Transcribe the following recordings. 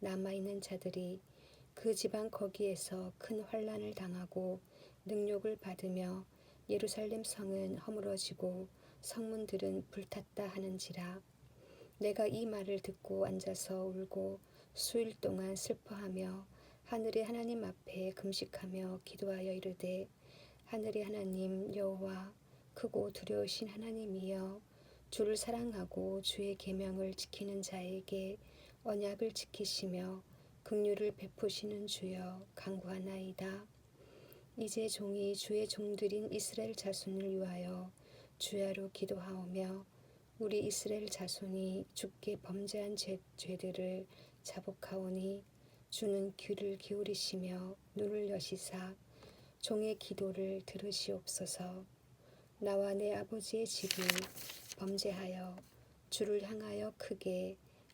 남아있는 자들이 그 지방 거기에서 큰 환란을 당하고 능욕을 받으며 예루살렘 성은 허물어지고 성문들은 불탔다 하는지라. 내가 이 말을 듣고 앉아서 울고 수일 동안 슬퍼하며 하늘의 하나님 앞에 금식하며 기도하여 이르되 하늘의 하나님 여호와 크고 두려우신 하나님이여 주를 사랑하고 주의 계명을 지키는 자에게 언약을 지키시며 긍휼을 베푸시는 주여 간구하나이다. 이제 종이 주의 종들인 이스라엘 자손을 위하여 주야로 기도하오며 우리 이스라엘 자손이 주께 범죄한 죄, 죄들을 자복하오니 주는 귀를 기울이시며 눈을 여시사 종의 기도를 들으시옵소서. 나와 내 아버지의 집이 범죄하여 주를 향하여 크게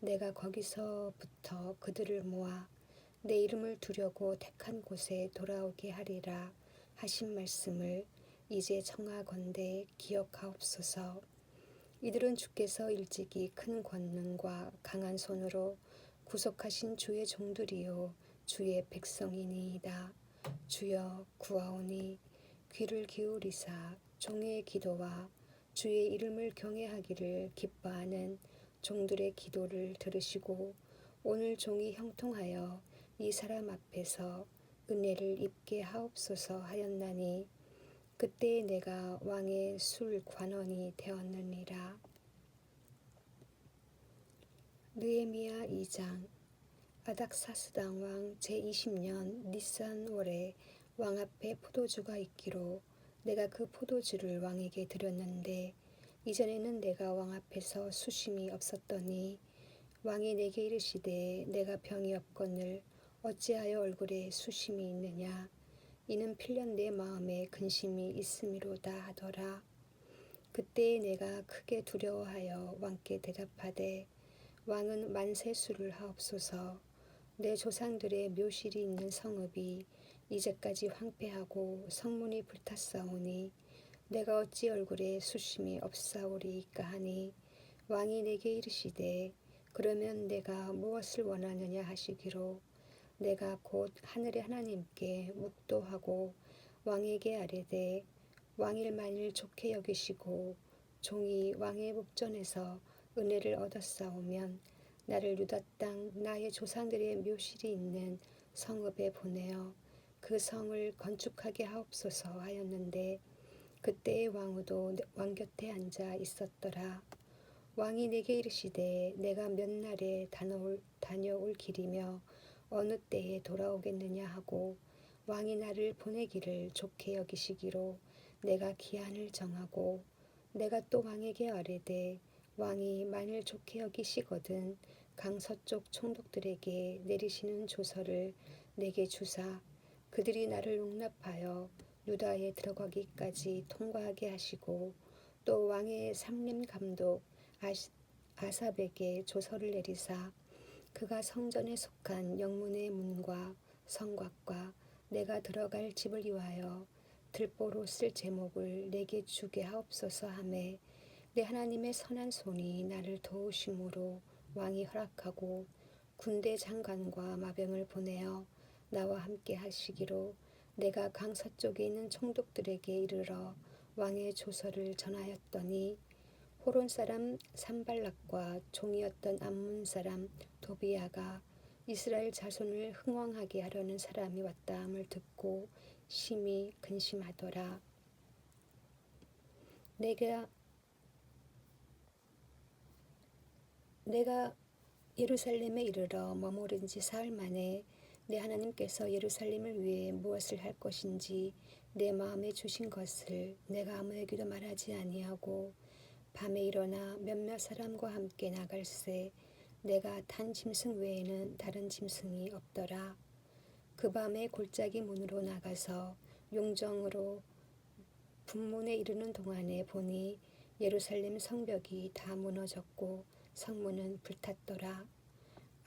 내가 거기서부터 그들을 모아 내 이름을 두려고 택한 곳에 돌아오게 하리라 하신 말씀을 이제 청하건대 기억하옵소서. 이들은 주께서 일찍이 큰 권능과 강한 손으로 구속하신 주의 종들이요 주의 백성이니이다. 주여 구하오니 귀를 기울이사 종의 기도와 주의 이름을 경외하기를 기뻐하는 종들의 기도를 들으시고 오늘 종이 형통하여 이 사람 앞에서 은혜를 입게 하옵소서 하였나니 그때 내가 왕의 술 관원이 되었느니라. 느헤미야 2장 아닥사스당 왕 제20년 니산 월에 왕 앞에 포도주가 있기로 내가 그 포도주를 왕에게 드렸는데 이전에는 내가 왕 앞에서 수심이 없었더니 왕이 내게 이르시되 내가 병이 없거늘 어찌하여 얼굴에 수심이 있느냐? 이는 필연 내 마음에 근심이 있음이로다 하더라. 그때 내가 크게 두려워하여 왕께 대답하되 왕은 만세수를 하옵소서. 내 조상들의 묘실이 있는 성읍이 이제까지 황폐하고 성문이 불탔사오니 내가 어찌 얼굴에 수심이 없사오리이까 하니? 왕이 내게 이르시되 그러면 내가 무엇을 원하느냐 하시기로? 내가 곧 하늘의 하나님께 묵도하고 왕에게 아뢰되 왕일 만일 좋게 여기시고 종이 왕의 목전에서 은혜를 얻었사오면 나를 유다 땅 나의 조상들의 묘실이 있는 성읍에 보내어 그 성을 건축하게 하옵소서 하였는데 그때의 왕후도 왕 곁에 앉아 있었더라. 왕이 내게 이르시되 내가 몇 날에 다녀올, 다녀올 길이며 어느 때에 돌아오겠느냐 하고 왕이 나를 보내기를 좋게 여기시기로 내가 기한을 정하고 내가 또 왕에게 아뢰되 왕이 만일 좋게 여기시거든 강서쪽 총독들에게 내리시는 조서를 내게 주사 그들이 나를 용납하여 유다에 들어가기까지 통과하게 하시고 또 왕의 삼림 감독 아삽에게 조서를 내리사 그가 성전에 속한 영문의 문과 성곽과 내가 들어갈 집을 위하여 들보로 쓸 제목을 내게 주게 하옵소서 하매 내 하나님의 선한 손이 나를 도우심으로 왕이 허락하고 군대 장관과 마병을 보내어 나와 함께 하시기로 내가 강서쪽에 있는 총독들에게 이르러 왕의 조서를 전하였더니 호론 사람 산발락과 종이었던 암문 사람 도비야가 이스라엘 자손을 흥왕하게 하려는 사람이 왔다함을 듣고 심히 근심하더라. 내가 내가 예루살렘에 이르러 머무른 지 사흘 만에 내 하나님께서 예루살렘을 위해 무엇을 할 것인지 내 마음에 주신 것을 내가 아무에게도 말하지 아니하고 밤에 일어나 몇몇 사람과 함께 나갈새 내가 탄 짐승 외에는 다른 짐승이 없더라. 그 밤에 골짜기 문으로 나가서 용정으로 분문에 이르는 동안에 보니 예루살렘 성벽이 다 무너졌고 성문은 불탔더라.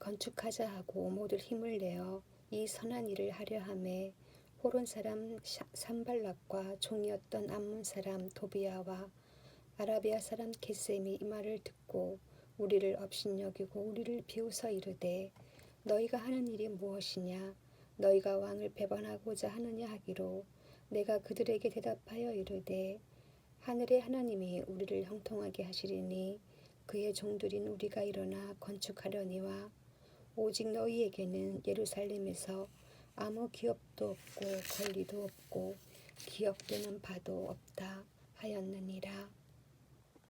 건축하자 하고 모두 힘을 내어 이 선한 일을 하려 함에 호론 사람 산발락과 종이었던 암몬 사람 도비아와 아라비아 사람 게셈이 이 말을 듣고 우리를 업신여기고 우리를 비웃어 이르되 너희가 하는 일이 무엇이냐? 너희가 왕을 배반하고자 하느냐 하기로 내가 그들에게 대답하여 이르되 하늘의 하나님이 우리를 형통하게 하시리니 그의 종들인 우리가 일어나 건축하려니와 오직 너희에게는 예루살렘에서 아무 기업도 없고 권리도 없고 기억되는 바도 없다 하였느니라.